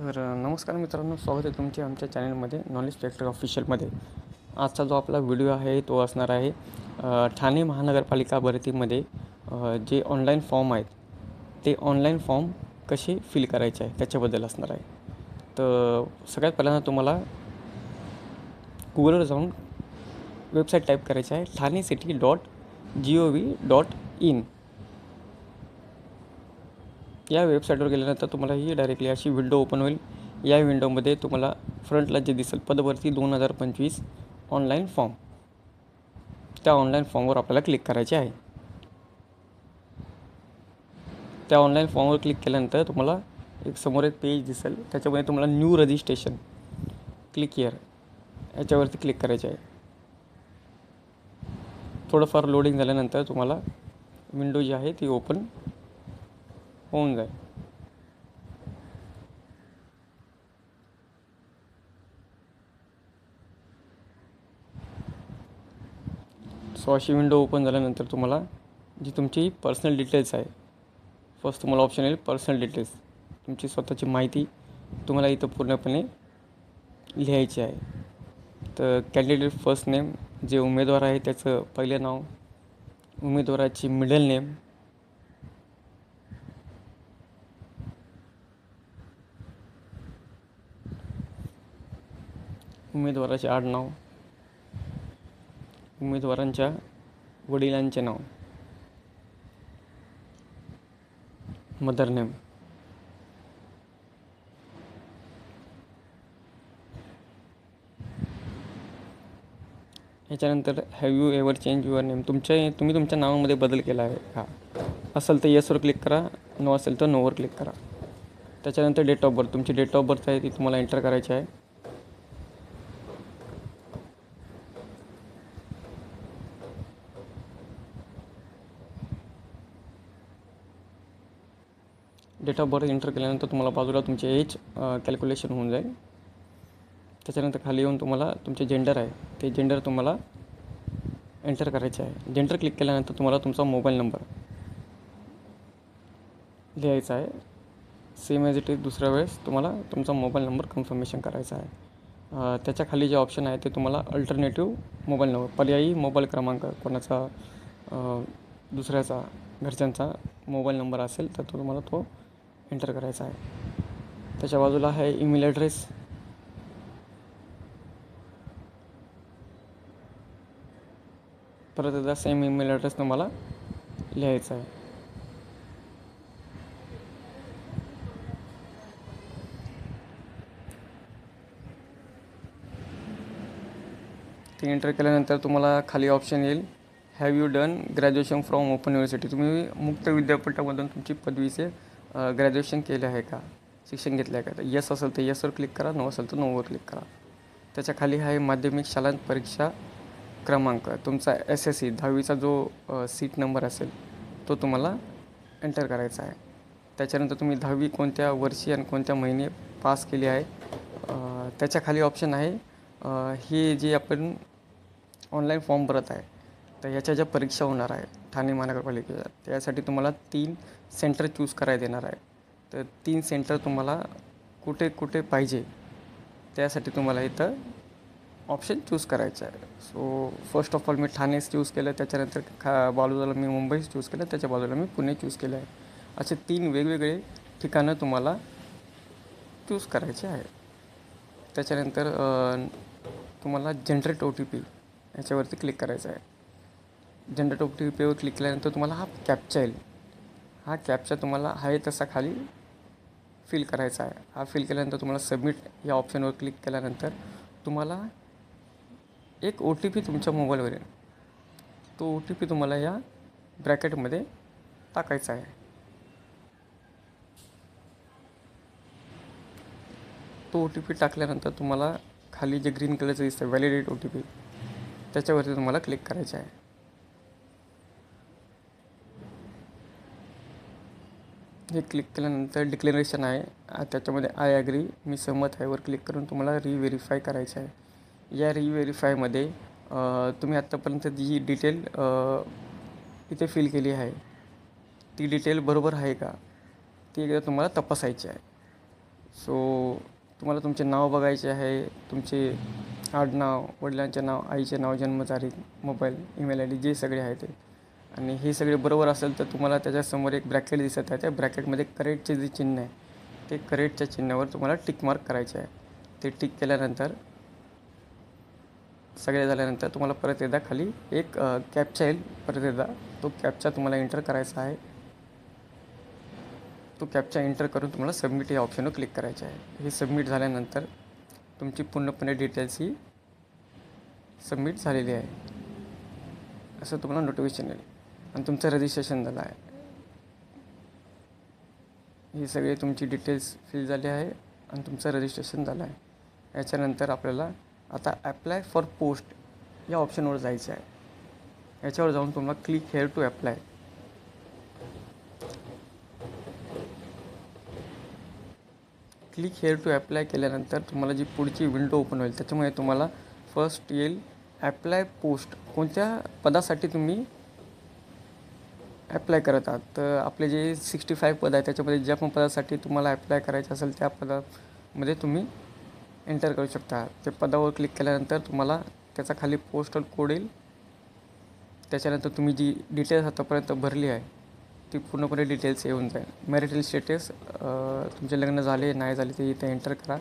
तर नमस्कार मित्रांनो स्वागत आहे तुमचे आमच्या चॅनलमध्ये नॉलेज फॅक्टर ऑफिशियलमध्ये आजचा जो आपला व्हिडिओ आहे तो असणार आहे ठाणे महानगरपालिका भरतीमध्ये जे ऑनलाईन फॉर्म आहेत ते ऑनलाईन फॉर्म कसे फिल करायचे आहे त्याच्याबद्दल असणार आहे. तर सगळ्यात पहिल्यांदा तुम्हाला गुगलवर जाऊन वेबसाईट टाईप करायची आहे Thane city dot G O V dot in या वेबसाईटवर गेल्यानंतर तुम्हाला ही डायरेक्टली अशी विंडो ओपन होईल. या विंडोमध्ये तुम्हाला फ्रंटला जे दिसेल पदभरती दोन हजार पंचवीस ऑनलाईन फॉर्म त्या ऑनलाईन फॉर्मवर आपल्याला क्लिक करायचे आहे. त्या ऑनलाईन फॉर्मवर क्लिक केल्यानंतर तुम्हाला एक समोर एक पेज दिसेल. त्याच्यामध्ये तुम्हाला न्यू रजिस्ट्रेशन क्लिक इयर याच्यावरती क्लिक करायचे आहे. थोडंफार लोडिंग झाल्यानंतर तुम्हाला विंडो जी आहे ती ओपन होऊन जाईल. सो अशी विंडो ओपन झाल्यानंतर तुम्हाला जी तुमची पर्सनल डिटेल्स आहे फर्स्ट तुम्हाला ऑप्शन येईल पर्सनल डिटेल्स तुमची स्वतःची माहिती तुम्हाला इथं पूर्णपणे लिहायची आहे. तर कॅन्डिडेट फर्स्ट नेम जे उमेदवार आहे त्याचं पहिलं नाव उमेदवाराची मिडल नेम उमेदवाराचे आडनाव उमेदवारांच्या वडिलांचे नाव. Mother name. याच्यानंतर have you ever change your name तुमच्या तुम्ही तुमच्या नावामध्ये बदल केला आहे का? असेल तर येसवर क्लिक करा नो असेल तर नोवर क्लिक करा. त्याच्यानंतर डेट ऑफ बर्थ तुमची डेट ऑफ बर्थ आहे ती तुम्हाला एंटर करायची आहे. डेट ऑफ बर्थ एंटर केल्यानंतर तुम्हाला बाजूला तुमचे एज कॅल्क्युलेशन होऊन जाईल. त्याच्यानंतर खाली येऊन तुम्हाला तुमचे जेंडर आहे. ते जेंडर तुम्हाला एंटर करायचे आहे. जेंडर क्लिक केल्यानंतर तुम्हाला तुमचा मोबाईल नंबर लिहायचा आहे. सेम एज इट इज दुसऱ्या वेळेस तुम्हाला तुमचा मोबाईल नंबर कन्फर्मेशन करायचा आहे. त्याच्याखाली त्याच्याखाली जे ऑप्शन आहे ते तुम्हाला अल्टरनेटिव्ह मोबाईल नंबर पर्यायी मोबाईल क्रमांक कोणाचा दुसऱ्याचा घरच्यांचा मोबाईल नंबर असेल तर तो तुम्हाला तो एंटर करायचा आहे. त्याच्या बाजूला आहे ईमेल ॲड्रेस परत एकदा सेम ईमेल ॲड्रेस तुम्हाला लिहायचा आहे. ते एंटर केल्यानंतर तुम्हाला खाली ऑप्शन येईल. Have you done graduation from open university तुम्ही मुक्त विद्यापीठामधून तुमची पदवीचे ग्रॅज्युएशन केलं आहे का? शिक्षण घेतलं आहे का? तर यस असेल तर येसवर क्लिक करा नो असेल तर नोवर क्लिक करा. त्याच्याखाली आहे माध्यमिक शालांत परीक्षा क्रमांक. तुमचा एस एस सी दहावीचा जो सीट नंबर असेल तो तुम्हाला एंटर करायचा आहे. त्याच्यानंतर तुम्ही दहावी कोणत्या वर्षी आणि कोणत्या महिने पास केली आहे? त्याच्याखाली त्याच्याखाली ऑप्शन आहे हे जे आपण ऑनलाईन फॉर्म भरत आहे तर याच्या ज्या परीक्षा होणार आहे ठाणे महानगरपालिकेच्या त्यासाठी तुम्हाला तीन सेंटर चूज करायला देणार आहे. तर तीन सेंटर तुम्हाला कुठे कुठे पाहिजे त्यासाठी तुम्हाला इथं ऑप्शन चूज करायचं आहे. सो फर्स्ट ऑफ ऑल मी ठाणेच चूज केलं त्याच्यानंतर खा बाजूला मी मुंबईच चूज केलं त्याच्या बाजूला मी पुणे चूज केलं आहे. असे तीन वेगवेगळे ठिकाणं तुम्हाला चूज करायचे आहे. त्याच्यानंतर तुम्हाला जनरेट ओ टी पी याच्यावरती क्लिक करायचं आहे. झेंडा ओ टी क्लिक केल्यानंतर तुम्हाला हा कॅपचा येईल. हा कॅपचा तुम्हाला आहे तसा खाली फिल करायचा आहे. हा फिल केल्यानंतर तुम्हाला सबमिट या ऑप्शनवर क्लिक केल्यानंतर तुम्हाला एक ओ टी पी तुमच्या मोबाईलवर येईल तो ओ टी पी तुम्हाला या ब्रॅकेटमध्ये टाकायचा आहे. तो ओ टी पी टाकल्यानंतर तुम्हाला खाली जे ग्रीन कलरचं दिसतं व्हॅलिडेट ओ टी पी त्याच्यावरती तुम्हाला क्लिक करायचं आहे. हे क्लिक केल्यानंतर डिक्लेरेशन आहे त्याच्यामध्ये आय ॲग्री मी सहमत आहे वर क्लिक करून तुम्हाला रिव्हेरीफाय करायचं आहे. या रिव्हेरीफायमध्ये तुम्ही आत्तापर्यंत जी डिटेल इथे फिल केली आहे ती डिटेल बरोबर आहे का? ती एकदा तुम्हाला तपासायची आहे. सो तुम्हाला तुमचे नाव बघायचे आहे तुमचे आडनाव वडिलांचे नाव आईचे नाव जन्मतारीख mobile email I D J सगळे आहे ते. आणि हे सगळे बरोबर असेल तर तुम्हाला त्याच्यासमोर एक ब्रॅकेट दिसत आहे. त्या ब्रॅकेटमध्ये करेक्टचे जे चिन्ह आहे ते करेक्टच्या चिन्हावर तुम्हाला टिक मार्क करायचे आहे. ते टिक केल्यानंतर सगळे झाल्यानंतर तुम्हाला परत एकदा खाली एक कॅपचा येईल. परत एकदा तो कॅपचा तुम्हाला एंटर करायचा आहे. तो कॅपचा एंटर करून तुम्हाला सबमिट या ऑप्शनवर क्लिक करायचे आहे. हे सबमिट झाल्यानंतर तुमची पूर्णपणे डिटेल्स ही सबमिट झालेली आहे. असं तुम्हाला नोटिफिकेशन येईल. आणि तुमचं रजिस्ट्रेशन झालं आहे. ही सगळे तुमची डिटेल्स फिल झाली आहे आणि तुमचं रजिस्ट्रेशन झालं आहे. याच्यानंतर आपल्याला आता ॲप्लाय फॉर पोस्ट या ऑप्शनवर जायचं आहे. याच्यावर जाऊन तुम्हाला click here to apply click here to apply केल्यानंतर तुम्हाला जी पुढची विंडो ओपन होईल त्याच्यामुळे तुम्हाला फर्स्ट येईल ॲप्लाय पोस्ट कोणत्या पदासाठी तुम्ही ॲप्लाय करत आहात. तर आपले जे सिक्स्टी फाईव्ह पद आहे त्याच्यामध्ये ज्या पण पदासाठी तुम्हाला ॲप्लाय करायचं असेल त्या पदामध्ये तुम्ही एंटर करू शकता. ते पदावर क्लिक केल्यानंतर तुम्हाला त्याचा खाली पोस्टल कोड येईल. त्याच्यानंतर तुम्ही जी डिटेल्स आतापर्यंत भरली आहे ती पूर्णपणे डिटेल्स येऊन जाईल. मॅरिटल स्टेटस तुमचे लग्न झाले नाही झाले ते इथे एंटर करा.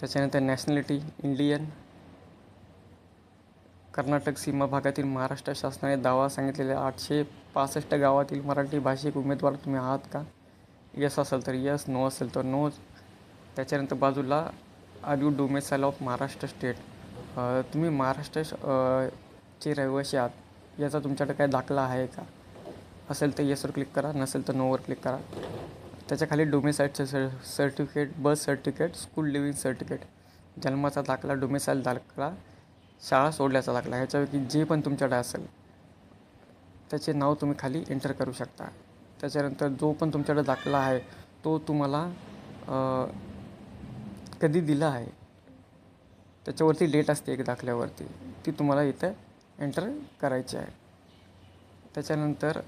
त्याच्यानंतर नॅशनॅलिटी इंडियन कर्नाटक सीमा भागातील महाराष्ट्र शासनाने दावा सांगितलेल्या आठशे पासष्ट गावातील मराठी भाषिक उमेदवार तुम्ही आहात का? यस असेल तर यस नो असेल तर नो. त्याच्यानंतर बाजूला are you domicile of Maharashtra state. तुम्ही महाराष्ट्र चे रहिवासी आहात. याचा तुमच्याकडे काय दाखला आहे का? असेल तर येसवर क्लिक करा नसेल तर नोवर क्लिक करा. त्याच्याखाली डोमेसाईलचं sir certificate birth certificate school leaving certificate जन्माचा दाखला डोमेसाईल दाखला. शाळा सोडल्याचा लागला. ह्याच्यापैकी जे पण तुमच्याकडे असेल त्याचे नाव तुम्ही खाली एंटर करू शकता. त्याच्यानंतर जो पण तुमच्याकडे दाखला आहे तो तुम्हाला कधी दिला आहे त्याच्यावरती डेट असते एक दाखल्यावरती. ती तुम्हाला इथं एंटर करायची आहे. त्याच्यानंतर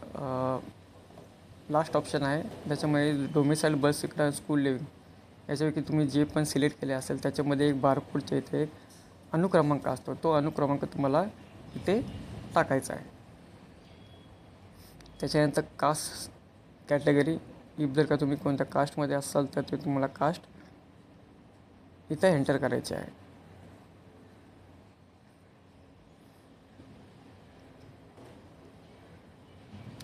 लास्ट ऑप्शन आहे. त्याच्यामध्ये डोमिसाईल बस इकडं स्कूल लिव्हिंग याच्यापैकी तुम्ही जे पण सिलेक्ट केले असेल त्याच्यामध्ये एक बारकोडच्या इथे एक अनुक्रमांक असतो. तो अनुक्रमांक तुम्हाला इथे टाकायचा आहे. त्याच्यानंतर कास्ट कॅटेगरी इफ जर का तुम्ही कोणत्या कास्टमध्ये असाल तर ते तुम्हाला कास्ट इथं एंटर करायचे आहे.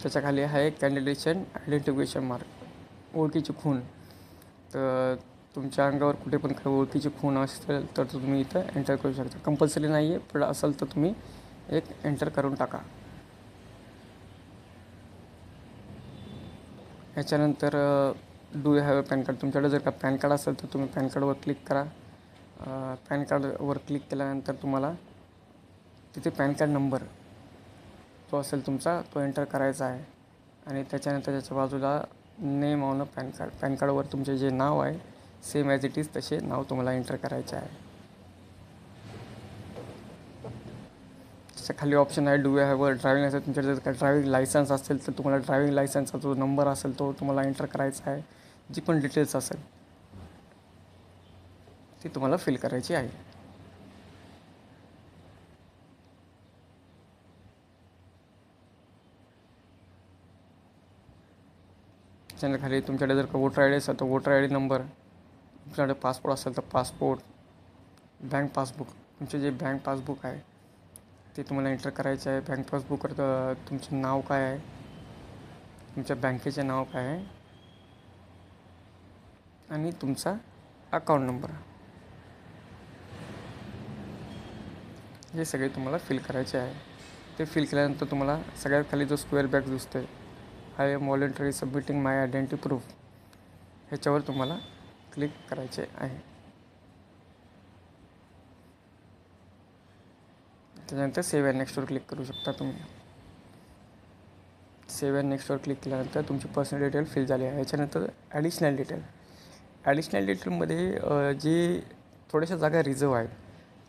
त्याच्याखाली आहे कॅन्डिडेशन आयडेंटिफिकेशन मार्क ओळखीची खून तर तुमच्या अंगावर कुठे पण काही ओळखीची खून असेल तर तुम्ही इथं एंटर करू शकता. कंपल्सरी नाही आहे पण असेल तर तुम्ही एक एंटर करून टाका. याच्यानंतर do have a PAN card तुमच्याकडे जर का पॅन कार्ड असेल तर तुम्ही पॅन कार्डवर क्लिक करा. पॅन कार्डवर क्लिक केल्यानंतर तुम्हाला तिथे पॅन कार्ड नंबर जो असेल तुमचा तो एंटर करायचा आहे. आणि त्याच्यानंतर त्याच्या बाजूला name on a PAN card PAN कार्डवर तुमचे जे नाव आहे सेम ॲज इट इज तसे नाव तुम्हाला एंटर करायचे आहे. त्याच्याखाली ऑप्शन आहे do have a driving licence तुमच्याकडे जर का ड्रायविंग लायसन्स असेल तर तुम्हाला ड्रायविंग लायसन्सचा जो नंबर असेल तो तुम्हाला एंटर करायचा आहे. जी पण डिटेल्स असेल ती तुम्हाला फिल करायची आहे. त्याच्याखाली तुमच्याकडे जर का वोटर आय डी असेल तर वोटर आय डी नंबर तुमच्याकडे पासपोर्ट असेल तर पासपोर्ट बँक पासबुक तुमचे जे बँक पासबुक आहे ते तुम्हाला एंटर करायचे आहे. बँक पासबुकवर तुमचं नाव काय आहे? तुमच्या बँकेचे नाव काय आहे? आणि तुमचा अकाउंट नंबर हे सगळे तुम्हाला फिल करायचे आहे. ते फिल केल्यानंतर तुम्हाला सगळ्यात खाली जो स्क्वेअर बॅग दिसतो आहे I am voluntary submitting my identity proof ह्याच्यावर तुम्हाला क्लिक करायचे आहे. त्याच्यानंतर सेव्ह अँड नेक्स्टवर क्लिक करू शकता तुम्ही. सेव्ह अँड नेक्स्टवर क्लिक केल्यानंतर तुमची पर्सनल डिटेल फिल झाली आहे. याच्यानंतर ॲडिशनल डिटेल ॲडिशनल डिटेलमध्ये जे थोड्याशा जागा रिझर्व आहेत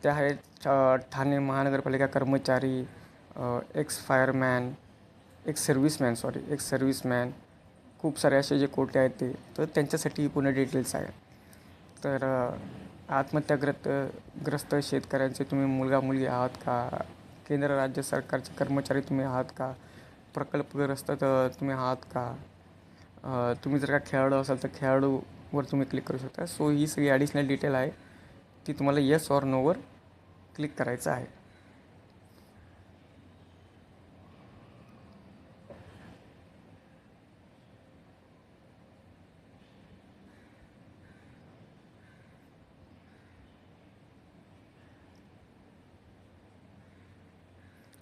त्या आहेत ठाणे महानगरपालिका कर्मचारी एक्स फायरमॅन एक सर्व्हिसमॅन सॉरी एक सर्व्हिसमॅन खूप सारे असे जे कोटे आहेत ते तर त्यांच्यासाठी पूर्ण डिटेल्स आहे तर आत्महत्याग्रस्त ग्रस्त शेतकऱ्यांचे तुम्ही मुलगा मुलगी आहात का? केंद्र राज्य सरकारचे कर्मचारी तुम्ही आहात का? प्रकल्पग्रस्त तुम्ही आहात का? तुम्ही जर का खेळाडू असाल तर खेळाडूवर तुम्ही क्लिक करू शकता. सो ही सगळी ॲडिशनल डिटेल आहे. ती तुम्हाला येस ऑर नोवर क्लिक करायचं आहे.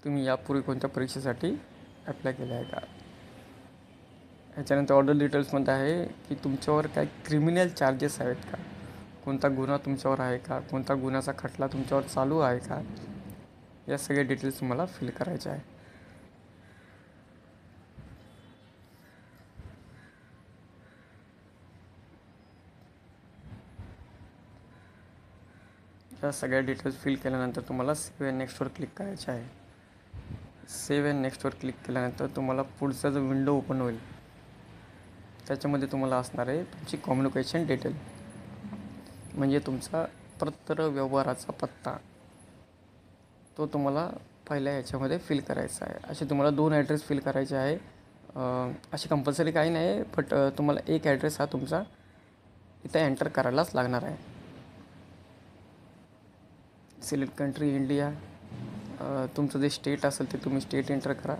तुम्ही यापूर्वी कोणत्या परीक्षेसाठी अप्लाय केलं आहे का ह्याच्यानंतर ऑर्डर डिटेल्समध्ये आहे की तुमच्यावर काय क्रिमिनल चार्जेस आहेत का? कोणता गुन्हा तुमच्यावर आहे का? कोणता गुन्ह्याचा खटला तुमच्यावर चालू आहे का? या सगळ्या डिटेल्स तुम्हाला फिल करायच्या आहे या सगळ्या डिटेल्स फिल केल्यानंतर तुम्हाला सेव्ह अँड नेक्स्टवर क्लिक करायचे आहे. सेव्ह अँड नेक्स्टवर क्लिक केल्यानंतर तुम्हाला पुढचा जो विंडो ओपन होईल त्याच्यामध्ये तुम्हाला असणार आहे तुमची कम्युनिकेशन डिटेल म्हणजे तुमचा पत्र व्यवहाराचा पत्ता तो तुम्हाला पहिल्या ह्याच्यामध्ये फिल करायचा आहे. असे तुम्हाला दोन ॲड्रेस फिल करायचे आहे. असे कंपल्सरी काही नाही आहे बट तुम्हाला एक ॲड्रेस हा तुमचा इथं एंटर करायलाच लागणार आहे. सिलेक्ट कंट्री इंडिया तुमचं जे स्टेट असेल ते तुम्ही स्टेट एंटर करा.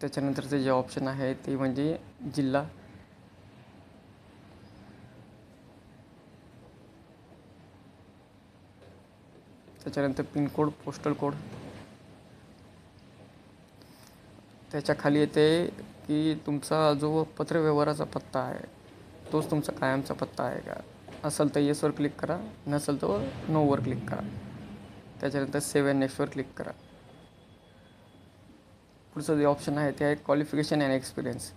त्याच्यानंतरचे जे ऑप्शन आहे ते म्हणजे जिल्हा. त्याच्यानंतर पिनकोड पोस्टल कोड त्याच्याखाली येते की तुमचा जो पत्रव्यवहाराचा पत्ता आहे तोच तुमचा कायमचा पत्ता आहे का? असेल तर येसवर क्लिक करा नसेल तर नोवर क्लिक करा. त्याच्यानंतर सेव्ह अँड नेक्स्टवर क्लिक करा. पुढचं जे ऑप्शन आहे ते आहे क्वालिफिकेशन अँड एक्सपिरियन्स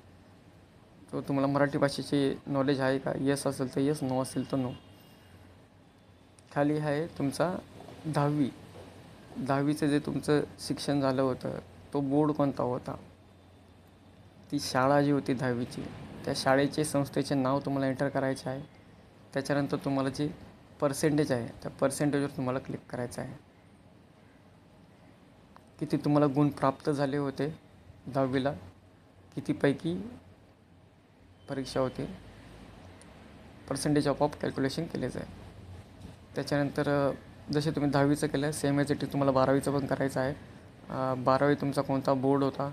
तो तुम्हाला मराठी भाषेचे नॉलेज आहे का? येस असेल तर येस नो असेल तर नो खाली आहे तुमचा दहावी. दहावीचं जे तुमचं शिक्षण झालं होतं तो बोर्ड कोणता होता? ती शाळा जी होती दहावीची त्या शाळेचे संस्थेचे नाव तुम्हाला एंटर करायचे आहे. त्याच्यानंतर तुम्हाला जे पर्सेंटेज आहे त्या पर्सेंटेजवर तुम्हाला क्लिक करायचं आहे. किती तुम्हाला गुण प्राप्त झाले होते दहावीला? कितीपैकी परीक्षा होती? पर्सेंटेज ऑफ ऑफ कॅल्क्युलेशन केले जाईल त्याच्यानंतर जसे तुम्ही दहावीचं केलं सेम एच टी तुम्हाला बारावीचं पण करायचं आहे. बारावी तुमचा कोणता बोर्ड होता?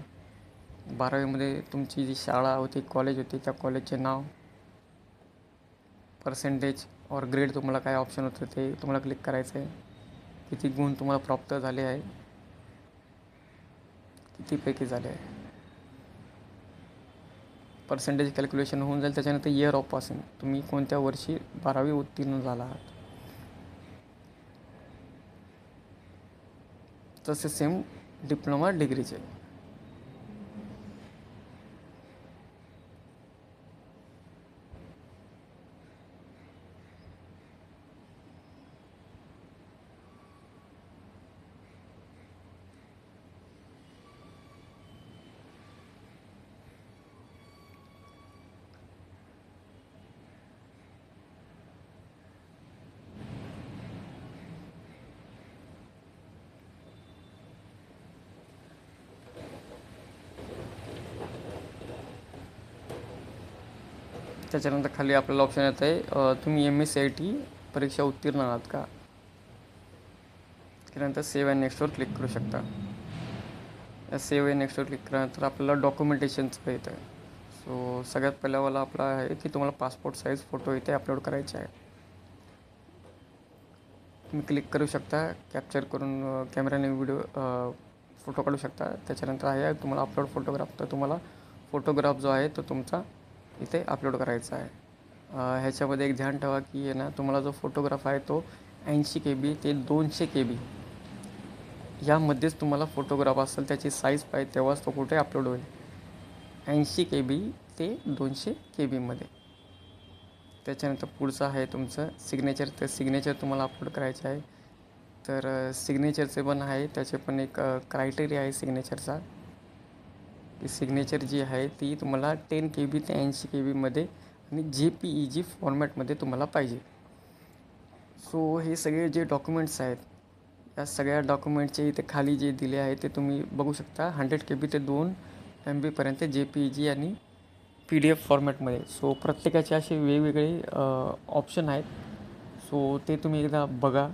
बारावीमध्ये तुमची जी शाळा होती कॉलेज होती त्या कॉलेजचे नाव पर्सेंटेज और ग्रेड तुम्हाला काय ऑप्शन होतं ते तुम्हाला क्लिक करायचं आहे किती गुण तुम्हाला प्राप्त झाले आहे? कितीपैकी झाले आहे. पर्सेंटेज कॅल्क्युलेशन होऊन जाईल त्याच्यानंतर इयर ऑफ पासिंग तुम्ही कोणत्या वर्षी बारावी उत्तीर्ण झाला आहात? तसे सेम डिप्लोमा डिग्रीचे त्याच्यानंतर खाली आपल्याला ऑप्शन येत आहे. तुम्ही M S C I T परीक्षा उत्तीर्ण आहात का? त्यानंतर सेव्ह अँड नेक्स्टवर क्लिक करू शकता. या सेव्ह अँड नेक्स्टवर क्लिक केल्यानंतर आपल्याला डॉक्युमेंटेशनचं येतं आहे. सो सगळ्यात पहिल्यावाला आपला आहे की तुम्हाला पासपोर्ट साईज फोटो इथे अपलोड करायचे आहे. तुम्ही क्लिक करू शकता कॅप्चर करून कॅमेऱ्याने व्हिडिओ फोटो काढू शकता. त्याच्यानंतर आहे तुम्हाला अपलोड फोटोग्राफ तर तुम्हाला फोटोग्राफ जो आहे तो तुमचा इथे अपलोड करायचा आहे. ह्याच्यामध्ये एक ध्यान ठेवा की आहे ना तुम्हाला जो फोटोग्राफ आहे तो ऐंशी के बी ते दोनशे के बी यामध्येच तुम्हाला फोटोग्राफ असेल त्याची साईज पाहिजे तेव्हाच तो कुठे अपलोड होईल. ऐंशी के बी ते दोनशे के बीमध्ये त्याच्यानंतर पुढचं आहे तुमचं सिग्नेचर तर सिग्नेचर तुम्हाला अपलोड करायचं आहे. तर सिग्नेचरचे पण आहे त्याचे पण एक क्रायटेरिया आहे सिग्नेचरचा ती सिग्नेचर जी आहे ती तुम्हाला टेन के बी ते ऐंशी के बीमध्ये आणि जे पी ई जी फॉर्मॅटमध्ये तुम्हाला पाहिजे. सो हे सगळे जे डॉक्युमेंट्स आहेत या सगळ्या डॉक्युमेंटचे इथे खाली जे दिले आहे ते तुम्ही बघू शकता. हंड्रेड के बी ते दोन M बीपर्यंत J P E G आणि पी डी एफ फॉर्मॅटमध्ये सो प्रत्येकाचे असे वेगवेगळे ऑप्शन आहेत. सो ते तुम्ही एकदा बघा.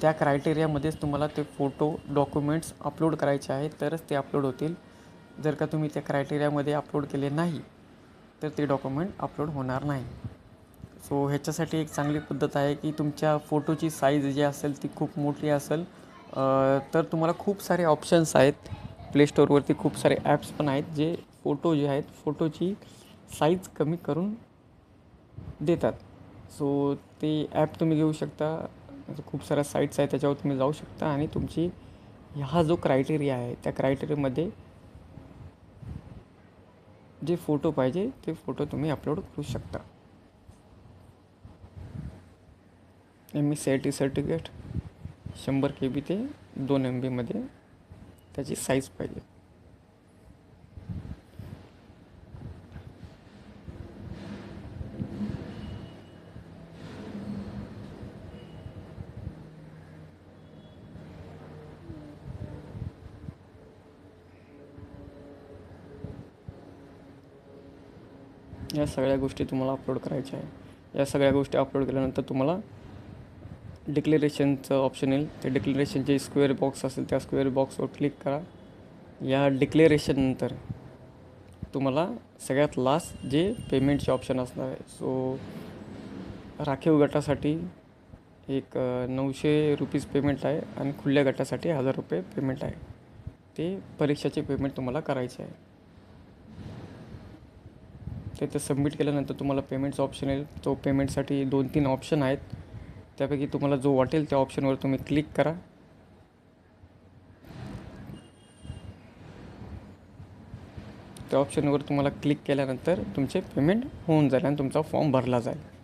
त्या क्रायटेरियामध्येच तुम्हाला ते फोटो डॉक्युमेंट्स अपलोड करायचे आहेत तरच ते अपलोड होतील. जर का तुम्ही त्या क्रायटेरियामध्ये अपलोड केले नाही तर ते डॉक्युमेंट अपलोड होणार नाही. सो ह्याच्यासाठी एक चांगली पद्धत आहे की तुमच्या फोटोची साईज जी असेल ती खूप मोठी असेल. तर तुम्हाला खूप सारे ऑप्शन्स आहेत. प्ले स्टोअरवरती खूप सारे ॲप्स पण आहेत जे फोटो जे आहेत फोटोची साईज कमी करून देतात. सो ते ॲप तुम्ही घेऊ शकता. म्हणजे खूप साऱ्या साईट्स आहेत त्याच्यावर तुम्ही जाऊ शकता आणि तुमची हा जो क्रायटेरिया आहे त्या क्रायटेरियामध्ये जे फोटो पाहिजे ते फोटो तुम्ही अपलोड करू शकता. M E C I T certificate शंभर के बी ते दोन एम बीमध्ये त्याची साईज पाहिजे. या सगळ्या गोष्टी तुम्हाला अपलोड करायच्या आहे. या सगळ्या गोष्टी अपलोड केल्यानंतर तुम्हाला डिक्लेरेशनचं ऑप्शन येईल. ते डिक्लेरेशनचे स्क्वेअर बॉक्स असेल त्या स्क्वेअर बॉक्सवर क्लिक करा. या डिक्लेरेशननंतर तुम्हाला सगळ्यात लास्ट जे पेमेंटचे ऑप्शन असणार आहे. सो राखीव गटासाठी एक नऊशे रुपीज पेमेंट आहे आणि खुल्या गटासाठी हजार रुपये पेमेंट आहे. ते परीक्षाचे पेमेंट तुम्हाला करायचे आहे. ते ते सबमिट केल्यानंतर तुम्हाला पेमेंटचा ऑप्शन येईल. तो पेमेंटसाठी दोन तीन ऑप्शन आहेत. त्यापैकी तुम्हाला जो वाटेल त्या ऑप्शनवर तुम्ही क्लिक करा. त्या ऑप्शनवर तुम्हाला क्लिक केल्यानंतर तुमचे पेमेंट होऊन जाईल आणि तुमचा फॉर्म भरला जाईल.